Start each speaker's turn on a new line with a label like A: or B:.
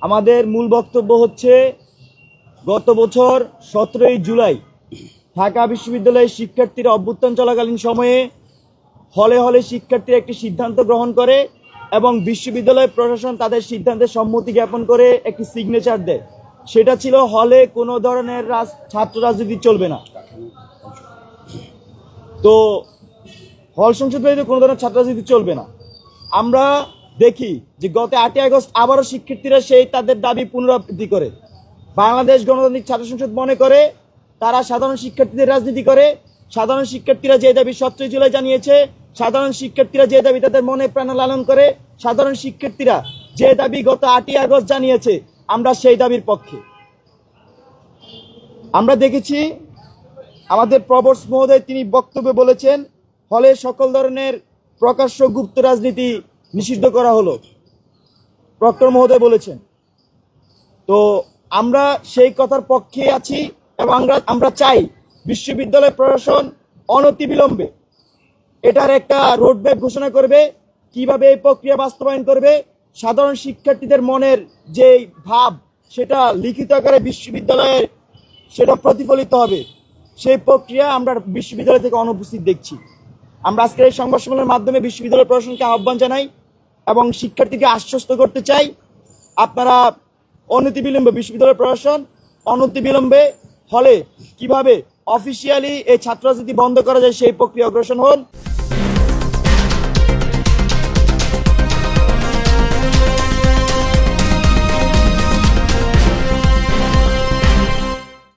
A: আমাদের মূল বক্তব্য হচ্ছে, গত বছর সতেরোই জুলাই ঢাকা বিশ্ববিদ্যালয়ের শিক্ষার্থীরা অভ্যুত্থান চলাকালীন সময়ে হলে হলে শিক্ষার্থীরা একটি সিদ্ধান্ত গ্রহণ করে এবং বিশ্ববিদ্যালয় প্রশাসন তাদের সিদ্ধান্তে সম্মতি জ্ঞাপন করে একটি সিগনেচার দেয়। সেটা ছিল হলে কোনো ধরনের রাজ- ছাত্র রাজনীতি চলবে না। তো হল সংসদ কোনো ধরনের ছাত্র রাজনীতি চলবে না। আমরা দেখি যে গত আটই আগস্ট আবারও শিক্ষার্থীরা সেই তাদের দাবি পুনরাবৃত্তি করে। বাংলাদেশ গণতান্ত্রিক ছাত্র সংসদ মনে করে তারা সাধারণ শিক্ষার্থীদের রাজনীতি করে। সাধারণ শিক্ষার্থীরা যে দাবি সতেরোই জুলাই জানিয়েছে, সাধারণ শিক্ষার্থীরা যে দাবি তাদের মনে প্রাণে লালন করে, সাধারণ শিক্ষার্থীরা যে দাবি গত আটই আগস্ট জানিয়েছে, আমরা সেই দাবির পক্ষে। আমরা দেখেছি, আমাদের প্রবর্স মহোদয় তিনি বক্তব্যে বলেছেন ফলে সকল ধরনের প্রকাশ্য গুপ্ত রাজনীতি নিষিদ্ধ করা হলো। প্রক্টর মহোদয় বলেছেন। তো আমরা সেই কথার পক্ষে আছি এবং আমরা আমরা চাই বিশ্ববিদ্যালয় প্রশাসন অনতিবিলম্বে এটার একটা রোডম্যাপ ঘোষণা করবে, কীভাবে এই প্রক্রিয়া বাস্তবায়ন করবে। সাধারণ শিক্ষার্থীদের মনের যে ভাব, সেটা লিখিত আকারে বিশ্ববিদ্যালয়ের সেটা প্রতিফলিত হবে। সেই প্রক্রিয়া আমরা বিশ্ববিদ্যালয় থেকে অনুপস্থিত দেখছি। আমরা আজকের এই সংবাদ সম্মেলনের মাধ্যমে বিশ্ববিদ্যালয় প্রশাসনকে আহ্বান জানাই এবং শিক্ষার্থীকে আশ্বস্ত করতে চাই, আপনারা অনতিবিলম্বে বিশ্ববিদ্যালয় প্রশাসন অনতিবিলম্বে হলে কীভাবে অফিসিয়ালি এই ছাত্র বন্ধ করা যায় সেই প্রক্রিয়া অগ্রসর হন।